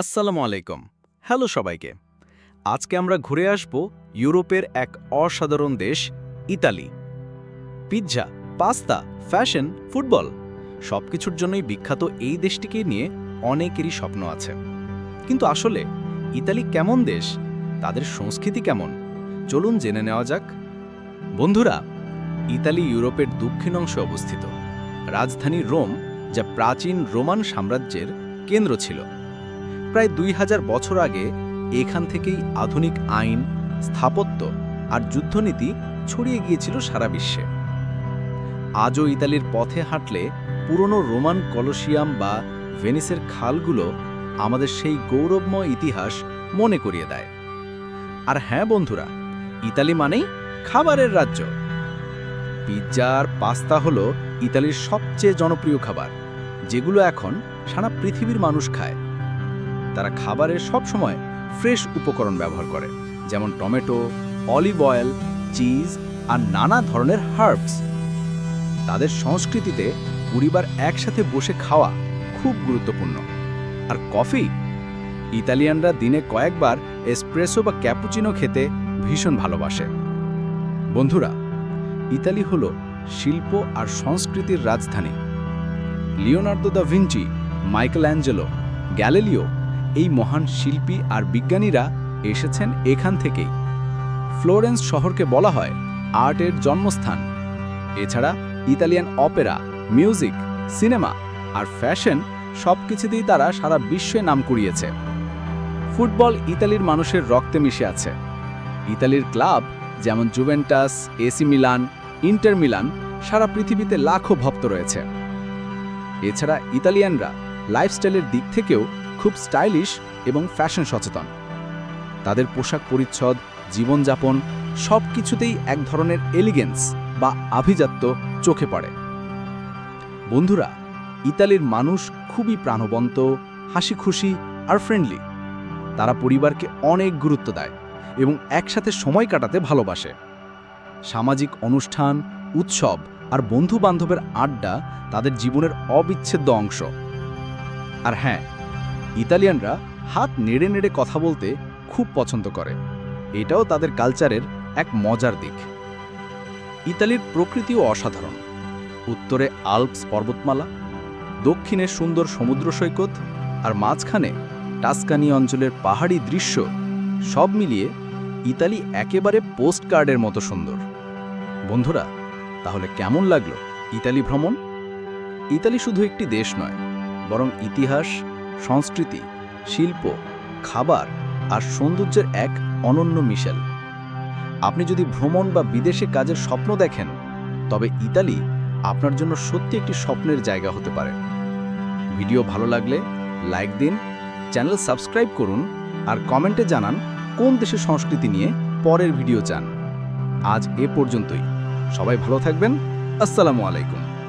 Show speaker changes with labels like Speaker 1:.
Speaker 1: আসসালামু আলাইকুম। হ্যালো সবাইকে। আজকে আমরা ঘুরে আসব ইউরোপের এক অসাধারণ দেশ, Italy. Pizza, pasta, fashion, football সবকিছুর জন্যই বিখ্যাত এই দেশটিকে নিয়ে অনেকেরই স্বপ্ন আছে। কিন্তু আসলে ইতালি কেমন দেশ? তাদের সংস্কৃতি কেমন? চলুন জেনে নেওয়া যাক। বন্ধুরা, ইতালি ইউরোপের দক্ষিণ অংশে অবস্থিত। রাজধানী রোম, যা প্রাচীন রোমান সাম্রাজ্যের কেন্দ্র ছিল। প্রায় দুই হাজার বছর আগে এখান থেকেই আধুনিক আইন, স্থাপত্য আর যুদ্ধনীতি ছড়িয়ে গিয়েছিল সারা বিশ্বে। আজও ইতালির পথে হাঁটলে পুরনো রোমান কলসিয়াম বা ভেনিসের খালগুলো আমাদের সেই গৌরবময় ইতিহাস মনে করিয়ে দেয়। আর হ্যাঁ বন্ধুরা, ইতালি মানেই খাবারের রাজ্য। পিৎজা আর পাস্তা হলো ইতালির সবচেয়ে জনপ্রিয় খাবার, যেগুলো এখন সারা পৃথিবীর মানুষ খায়। তারা খাবারে সবসময় ফ্রেশ উপকরণ ব্যবহার করে, যেমন টমেটো, অলিভ অয়েল, চিজ আর নানা ধরনের হার্বস। তাদের সংস্কৃতিতে পরিবার একসাথে বসে খাওয়া খুব গুরুত্বপূর্ণ। আর কফি? ইতালিয়ানরা দিনে কয়েকবার এসপ্রেসো বা ক্যাপুচিনো খেতে ভীষণ ভালোবাসে। বন্ধুরা, ইতালি হল শিল্প আর সংস্কৃতির রাজধানী। Leonardo da Vinci, Michelangelo, Galileo এই মহান শিল্পী আর বিজ্ঞানীরা এসেছেন এখান থেকেই। ফ্লোরেন্স শহরকে বলা হয় আর্টের জন্মস্থান। এছাড়া ইতালিয়ান অপেরা, মিউজিক, সিনেমা আর ফ্যাশন সব কিছুতেই তারা সারা বিশ্বে নাম কুড়িয়েছে। ফুটবল ইতালির মানুষের রক্তে মিশে আছে। ইতালির ক্লাব যেমন Juventus, AC Milan, Inter Milan সারা পৃথিবীতে লাখো ভক্ত রয়েছে। এছাড়া ইতালিয়ানরা লাইফস্টাইলের দিক থেকেও খুব স্টাইলিশ এবং ফ্যাশন সচেতন। তাদের পোশাক পরিচ্ছদ, জীবনযাপন সব কিছুতেই এক ধরনের এলিগেন্স বা আভিজাত্য চোখে পড়ে। বন্ধুরা, ইতালির মানুষ খুবই প্রাণবন্ত হাসি খুশি আর ফ্রেন্ডলি তারা পরিবারকে অনেক গুরুত্ব দেয় এবং একসাথে সময় কাটাতে ভালোবাসে। সামাজিক অনুষ্ঠান, উৎসব আর বন্ধু বান্ধবের আড্ডা তাদের জীবনের অবিচ্ছেদ্য অংশ। আর হ্যাঁ ইতালিয়ানরা হাত নেড়ে নেড়ে কথা বলতে খুব পছন্দ করে। এটাও তাদের কালচারের এক মজার দিক। ইতালির প্রকৃতিও অসাধারণ। উত্তরে আল্পস পর্বতমালা, দক্ষিণে সুন্দর সমুদ্র সৈকত, আর মাঝখানে টাস্কানি অঞ্চলের পাহাড়ি দৃশ্য সব মিলিয়ে ইতালি একেবারে পোস্ট কার্ডের মতো সুন্দর। বন্ধুরা, তাহলে কেমন লাগল ইতালি ভ্রমণ? ইতালি শুধু একটি দেশ নয়, বরং ইতিহাস সংস্কৃতি, শিল্প, খাবার আর সৌন্দর্যের এক অনন্য মিশেল। আপনি যদি ভ্রমণ বা বিদেশে কাজের স্বপ্ন দেখেন, তবে ইতালি আপনার জন্য সত্যি একটি স্বপ্নের জায়গা হতে পারে। ভিডিও ভালো লাগলে লাইক দিন, চ্যানেল সাবস্ক্রাইব করুন আর কমেন্টে জানান কোন দেশের সংস্কৃতি নিয়ে পরের ভিডিও চান। আজ এ পর্যন্তই। সবাই ভালো থাকবেন। আসসালামু আলাইকুম।